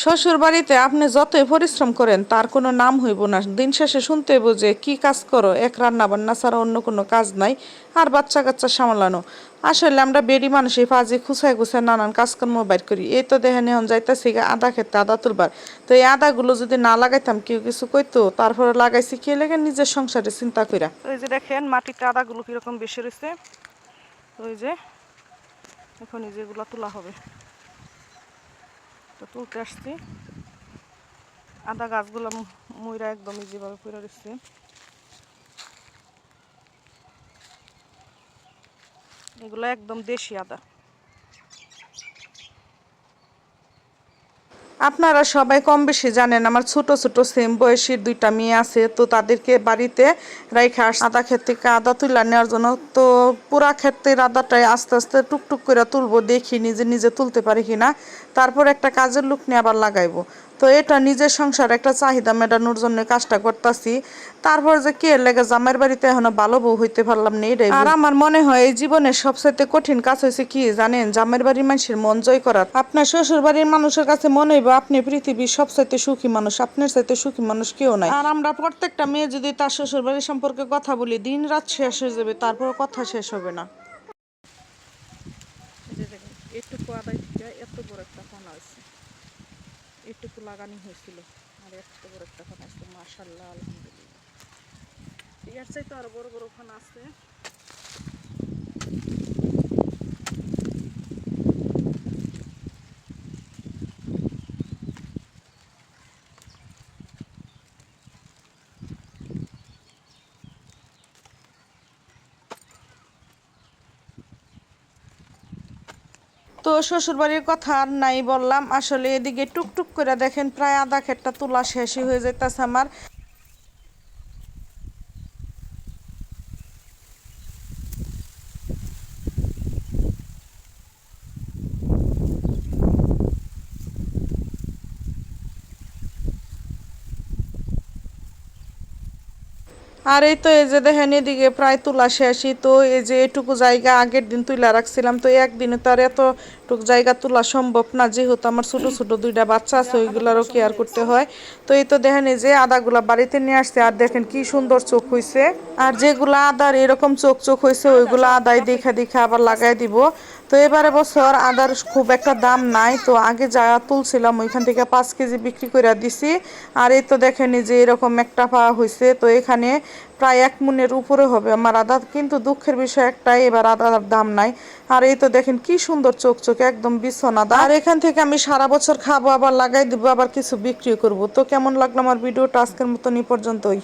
শ্বশুর বাড়িতে আপনি যতই পরিশ্রম করেন, তার কোনো নাম হইব না। দিন শেষে শুনতে হইব যে, কি কাজ করো? এক রান্না বান্না ছাড়া অন্য কোনো কাজ নাই, আর বাচ্চা কাচ্চা সামলানো। আসলে আমরা বেডি মানুষ এই ফাজি খুচাই খুচাই নানান কাজকর্ম বাইর করি। এই তো দেখেন এখন যাইতেছি আদা খেতে আদা তুলবার। তো এই আদাগুলো যদি না লাগাইতাম, কেউ কিছু কইতো? তারপরে লাগাইছি কে লেগে? নিজের সংসারে চিন্তা কইরা। ওই যে দেখেন, মাটিতে আদাগুলো কীরকম বেশি রয়েছে ওই যে, এখন যেগুলো তোলা হবে। তো তুলতে আসছি। আদা গাছগুলো ময়রা একদম ইজিভাবে পড়ে রয়েছে এগুলো একদম দেশি আদা। আপনারা সবাই কম বেশি জানেন, আমার ছোট ছোট সেম বয়সীর দুইটা মেয়ে আছে, তো তাদেরকে বাড়িতে রাইখে আস আদা ক্ষেত থেকে আদা তুলা নেওয়ার জন্য, তো পুরা ক্ষেতের আদাটাই আস্তে আস্তে টুকটুক করে তুলবো, দেখি নিজে নিজে তুলতে পারি কিনা। তারপর একটা কাজের লোক নিয়ে আবার লাগাইবো। তো এটা নিজের সংসার একটা চাহিদা মেটানোর জন্য কাজটা করতেছি। তারপর যে কে লেগে জামাইয়ের বাড়িতে এখনও ভালো বউ হইতে পারলাম না এটাই আর আমার মনে হয় এই জীবনের সবচাইতে কঠিন কাজ হয়েছে কি জানেন? জামাইয়ের বাড়ির মানুষের মন জয় করার। আপনার শ্বশুর বাড়ির মানুষের কাছে মনে হইব আপনি পৃথিবীর সবচাইতে সুখী মানুষ আপনার চাইতে সুখী মানুষ কেউ নাই। আর আমরা প্রত্যেকটা মেয়ে যদি তার শ্বশুর বাড়ির সম্পর্কে কথা বলি দিন রাত শেষ হয়ে যাবে তারপর কথা শেষ হবে না। এত বড় একটা ফানা হয়েছে একটুকু লাগানি হয়েছিল। আর এত বড় একটা ফোন আছে মাসাল্লাহ আলহামদুলিল্লাহ। এর চাইতে আরও বড় বড় ফোন আছে তো শ্বশুরবাড়ির কথা আর নাই বললাম। আসলে এদিকে টুকটুক করে দেখেন, প্রায় আধা খেটটা তোলা শেষই হয়ে যাইতেছে আমার। আর এই তো এই যে দেখেন এদিকে প্রায় তোলা শেষই। তো এই যে এটুকু জায়গা আগের দিন তুলে রাখছিলাম, তো একদিনে তো আর এতটুক জায়গা তোলা সম্ভব না। যেহেতু আমার ছোট ছোট দুইটা বাচ্চা আছে, ওইগুলারও কেয়ার করতে হয়। তো এই তো দেখেন এই যে আদাগুলা বাড়িতে নিয়ে আসছে, আর দেখেন কি সুন্দর চোখ হইছে। আর যেগুলা আদার এরকম চোখ চোখ হয়েছে ওইগুলা আদায় দেখা দেখা আবার লাগাই দিব। তো এবারে বছর আদার খুব একটা দাম নাই, তো আগে যা তুলছিলাম ওইখান থেকে পাঁচ কেজি বিক্রি করে দিছি। আর এই তো দেখেন যে এরকম একটা পাওয়া হয়েছে তো এখানে প্রায় এক মুনের উপরে হবে আমার আদা, কিন্তু দুঃখের বিষয় একটাই, এবার আদার দাম নাই। আর এই তো দেখেন কি সুন্দর চোখ চোখ একদম বিছন আদা। আর এখান থেকে আমি সারা বছর খাব, আবার লাগাই দিব, আবার কিছু বিক্রি করব। তো কেমন লাগল আমার ভিডিওটা আজকের মতন এই পর্যন্তই।